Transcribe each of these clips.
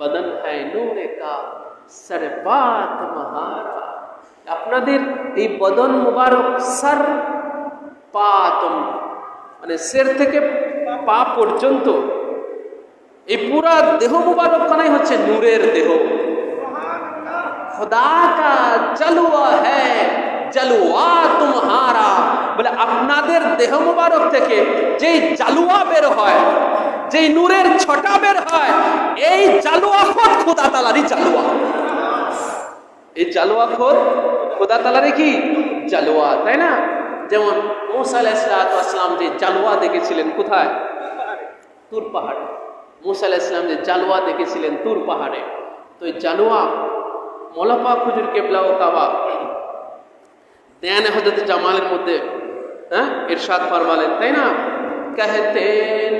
বদন হয় নূরে কা সর্বাত মহারা আপনাদের এই বদন মুবারক সর পাতম মানে সের থেকে পা পর্যন্ত এই পুরা দেহ মুবারক কানাই হচ্ছে নূরের দেহ খোদা কা জলুয়া হ্যায় জলুয়া তুমহারা বলে আপনাদের দেহ মুবারক থেকে যেই জালুয়া বের হয়, যেই নূরের ছটা বের হয়, এই জালুয়া খোদ খুদা তালারই জালুয়া। এই জালুয়া খোদ খোদা তালারই কি? জালুয়া, তাই না? যেমন মুসা আলাইসালাম যে জালুয়া দেখেছিলেন কোথায়? তুর পাহাড়ে। মুসা আলাইসালাম যে জালুয়া দেখেছিলেন তুর পাহাড়ে। তো এই জালুয়া মোলাপা খুজুর কেবলা ও কাবা তেয়ানে হজরত জামালের মধ্যে হ্যাঁ ইরশাদ ফরমালেন তাই না? কাহেতেন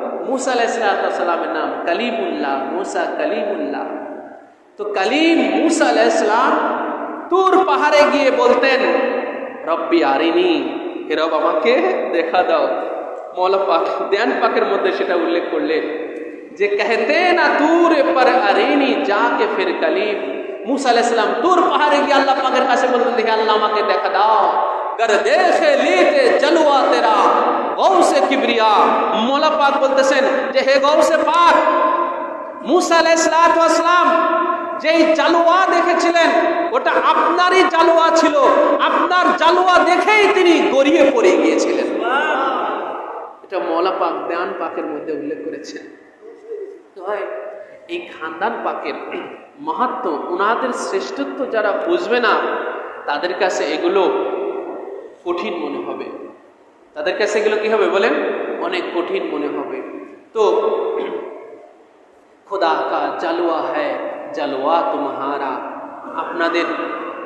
মুসা আলাইসালামের নাম কালিমুল্লাহ মুসা কালিমুল্লাহ তো কালিম মুসা আলাইসালাম তুর পাহাড়ে গিয়ে বলতেন রব্বি আরিনি হে রব আমাকে দেখা দাও মৌলা পাক দেন পাকের মধ্যে সেটা উল্লেখ করলেন যে কেহতে না তুর পর আরিনি যাকে ফের কালিম মুসা আলাইসালাম তুর পাহাড়ে গিয়ে আল্লাহ পাকের কাছে বলতেন দেখে আল্লাহ আমাকে দেখা দাও कर देखे लीते जलवा तेरा गौ से किबरिया मौला पाक বলতেছেন যে হে গৌ সে পাক মুসা আলাইহিসসালাম যেই জালুয়া দেখেছিলেন ওটা আপনারই জালুয়া ছিল আপনার জালুয়া দেখেই তিনি গড়িয়ে পড়ে গিয়েছিলেন এটা মৌলা পাক দেয়ান পাকের মধ্যে উল্লেখ করেছেন তো ভাই এই খানদান পাকের মাহাত্ম ওনাদের শ্রেষ্ঠত্ব যারা বুঝবে না তাদের কাছে এগুলো কঠিন মনে হবে। তাদের কাছে এগুলো কি হবে বলেন? অনেক কঠিন মনে হবে। তো খোদা কা জালুয়া হ্যায় জালুয়া তোমাহারা। আপনাদের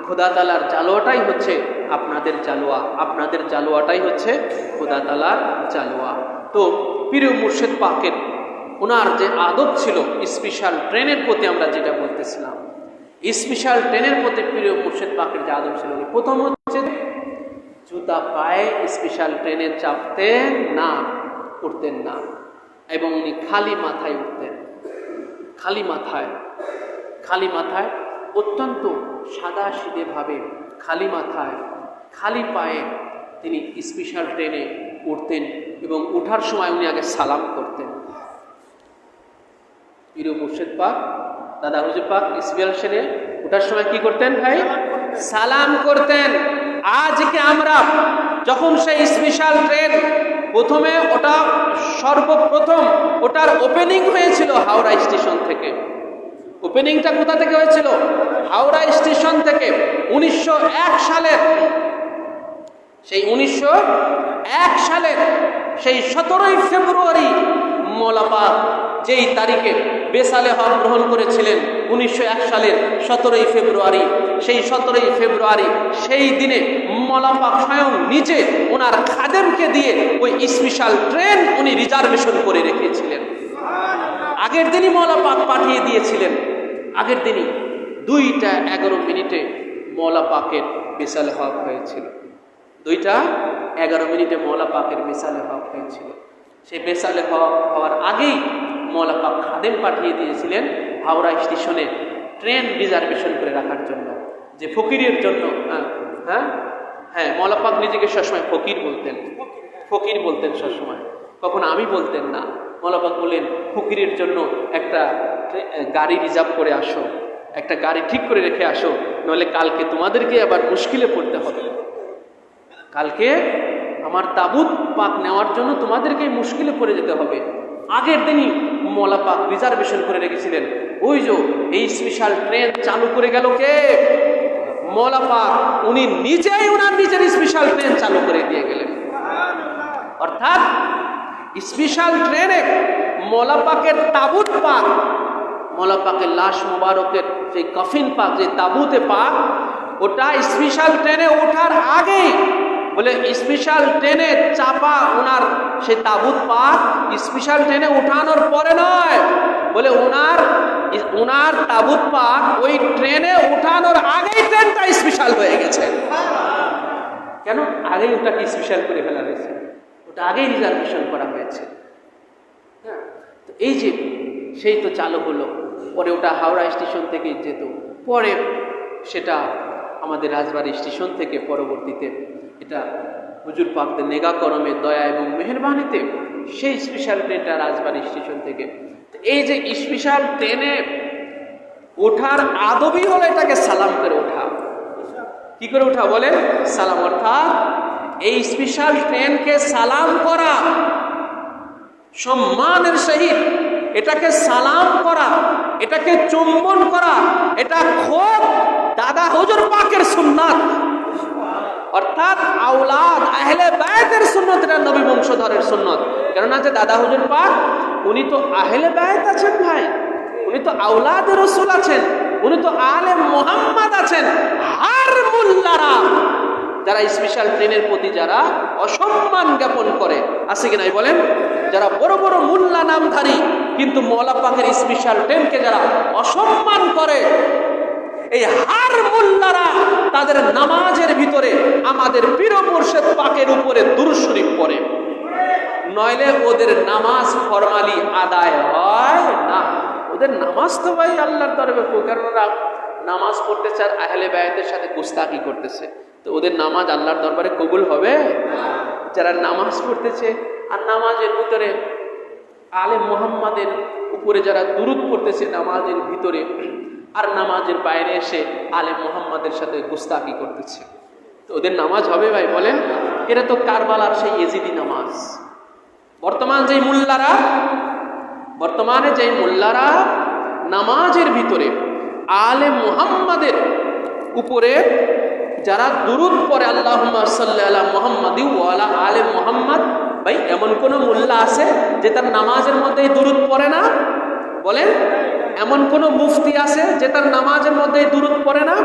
খোদা তালার জালুয়াটাই হচ্ছে আপনাদের জালুয়া আপনাদের জালুয়াটাই হচ্ছে খোদা তালার জালুয়া তো প্রিয় মুর্শেদ পাকের ওনার যে আদব ছিল স্পেশাল ট্রেনের প্রতি আমরা যেটা বলতেছিলাম স্পেশাল ট্রেনের প্রতি প্রিয় মুর্শেদ পাকের যে আদব ছিল, প্রথম হচ্ছে জুতা পায়ে স্পেশাল ট্রেনে চাপতেন না উঠতেন না। এবং উনি খালি মাথায় উঠতেন। খালি মাথায় খালি মাথায় অত্যন্ত সাদা সিধেভাবে খালি মাথায় খালি পায়ে তিনি স্পেশাল ট্রেনে উঠতেন এবং উঠার সময় উনি আগে সালাম করতেন। প্রিয় মুর্শেদ পাক দাদা হুজুর পাক স্পেশাল ট্রেনে ওঠার সময় কি করতেন ভাই? সালাম করতেন। আজকে আমরা যখন সেই স্পেশাল ট্রেন প্রথমে ওটা সর্বপ্রথম ওটার ওপেনিং হয়েছিল হাওড়া স্টেশন থেকে। ওপেনিংটা কোথা থেকে হয়েছিল? হাওড়া স্টেশন থেকে উনিশশো এক সালের, সেই উনিশশো এক সালের সেই সতেরোই ফেব্রুয়ারি মোলাপা যেই তারিখে বেসালে হক গ্রহণ করেছিলেন উনিশশো এক সালের সতেরোই ফেব্রুয়ারি। সেই সতেরোই ফেব্রুয়ারি, সেই দিনে মলাপাক স্বয়ং নিজে ওনার খাদেমকে দিয়ে ওই স্পেশাল ট্রেন উনি রিজার্ভেশন করে রেখেছিলেন। আগের দিনই মলাপাক পাঠিয়ে দিয়েছিলেন। আগের দিনই দুইটা এগারো মিনিটে মৌলা পাকের বিশাল হক হয়েছিল। দুইটা এগারো মিনিটে মৌলা পাকের বিশালে হক হয়েছিল। সেই বেসালে হওয়ার আগেই মৌলা পাক খাদেম পাঠিয়ে দিয়েছিলেন হাওড়া স্টেশনে ট্রেন রিজার্ভেশন করে রাখার জন্য, যে ফকিরের জন্য হ্যাঁ হ্যাঁ? হ্যাঁ মৌলাপাক নিজেকে সবসময় ফকির বলতেন। ফকির বলতেন সবসময়। কখনো আমি বলতেন না। মৌলাপাক বললেন, ফকিরের জন্য একটা গাড়ি রিজার্ভ করে আসো। একটা গাড়ি ঠিক করে রেখে আসো। নইলে কালকে তোমাদেরকে আবার মুশকিলে পড়তে হবে। কালকে আমার তাবুত পাক নেওয়ার জন্য তোমাদেরকে মুশকিলে পড়ে যেতে হবে। আগের দিনই মলা পাক রিজার্ভেশন করে রেখেছিলেন। ওই যে এই স্পেশাল ট্রেন চালু করে গেল কে? মলা পাক, উনি নিজেই ওনার নিজের স্পেশাল ট্রেন চালু করে দিয়ে গেলেন। অর্থাৎ স্পেশাল ট্রেনে মলাপাকের তাবুত পাক মলাপাকের লাশ মোবারকের সেই কফিন পাক, যে তাবুতে পাক, ওটা স্পেশাল ট্রেনে ওঠার আগেই বলে, স্পেশাল ট্রেনে চাপা ওনার সেই তাবুত পাক স্পেশাল ট্রেনে উঠানোর পরে নয়। বলে, ওনার ওনার তাবুত পাক ওই ট্রেনে উঠানোর আগেই ট্রেনটা স্পেশাল হয়ে গেছে। কেন? আগেই ওটাকে স্পেশাল করে ফেলা হয়েছে? ওটা আগেই রিজার্ভেশন করা হয়েছে। হ্যাঁ? এই যে, সেই তো চালু হলো, পরে ওটা হাওড়া স্টেশন থেকে যেত, পরে সেটা আমাদের রাজবাড়ি স্টেশন থেকে পরবর্তীতে এটা হুজুর পাকদের নেগা করমে দয়া এবং মেহরবানিতে সেই স্পেশাল ট্রেনটা রাজবাড়ি স্টেশন থেকে। এই যে স্পেশাল ট্রেনে ওঠার আদবই হলো এটাকে সালাম করে ওঠা। কি করে ওঠা বলে সালাম অর্থাৎ এই স্পেশাল ট্রেনকে সালাম করা, সম্মানের সহিত এটাকে সালাম করা, এটাকে চুম্বন করা, এটা পাকের সুন্নাত। অর্থাৎ আওলাদ, আহলে বায়তের সুন্নত, এটা নবী বংশধরের সুন্নত। কেননা যে দাদা হুজুর পাক, উনি তো আহলে বায়ত আছেন ভাই। উনি তো আওলাদ রসুল আছেন। উনি তো আলে মোহাম্মদ আছেন। আর মোল্লারা। যারা স্পেশাল ট্রেনের প্রতি যারা অসম্মান জ্ঞাপন করে। আছে কি নাই বলেন? যারা বড় বড় মোল্লা নামধারী, কিন্তু মৌলা পাকের স্পেশাল ট্রেনকে যারা অসম্মান করে এই হার মোল্লারা তাদের নামাজের ভিতরে আমাদের পীর মুর্শেদ পাকের উপরে দুরশরীফ পড়ে। নইলে ওদের নামাজ ফরমালি আদায় হয় না। ওদের নামাজ তো ভাই আল্লাহর কারণ ওরা নামাজ পড়তে চার আহলে বায়াতের সাথে গুস্তাকি করতেছে। তো ওদের নামাজ আল্লাহর দরবারে কবুল হবে? যারা নামাজ পড়তেছে, আর নামাজের ভিতরে আলে মোহাম্মদের উপরে যারা দুরুদ পড়তেছে, নামাজের ভিতরে আর নামাজের বাইরে এসে আলে মোহাম্মদের সাথে গুস্তাকি করতেছে। তো ওদের নামাজ হবে ভাই, বলেন? এরা তো কারবালার সেই এজিদি নামাজ। বর্তমান যেই মোল্লারা, বর্তমানে যেই মোল্লারা নামাজের ভিতরে আলে মোহাম্মদের উপরে যারা দুরুদ পরে আল্লাহ সাল্লাহ মোহাম্মদ ওয়ালা আলে মোহাম্মদ, ভাই, এমন কোন মোল্লা আছে যে তার নামাজের মধ্যে দুরুদ পড়ে না? বলেন, এমন কোন মুফতি আছে যে তার নামাজের মধ্যে দুরুদ পড়ে না?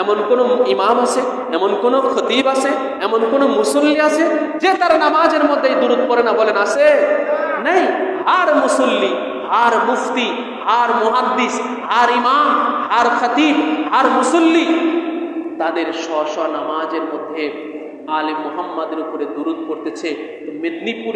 এমন কোন ইমাম আছে, এমন কোন খতিব আছে, এমন কোন মুসল্লি আছে যে তার নামাজের মধ্যে দুরুদ পড়ে না? বলেন, আছে? নেই। আর মুসল্লি, আর মুফতি, আর মুহাদ্দিস, আর ইমাম, আর খতিব, আর মুসল্লি, তাদের স্ব নামাজের মধ্যে আলে মোহাম্মদের উপরে দুরুদ পড়তেছে। মেদিনীপুর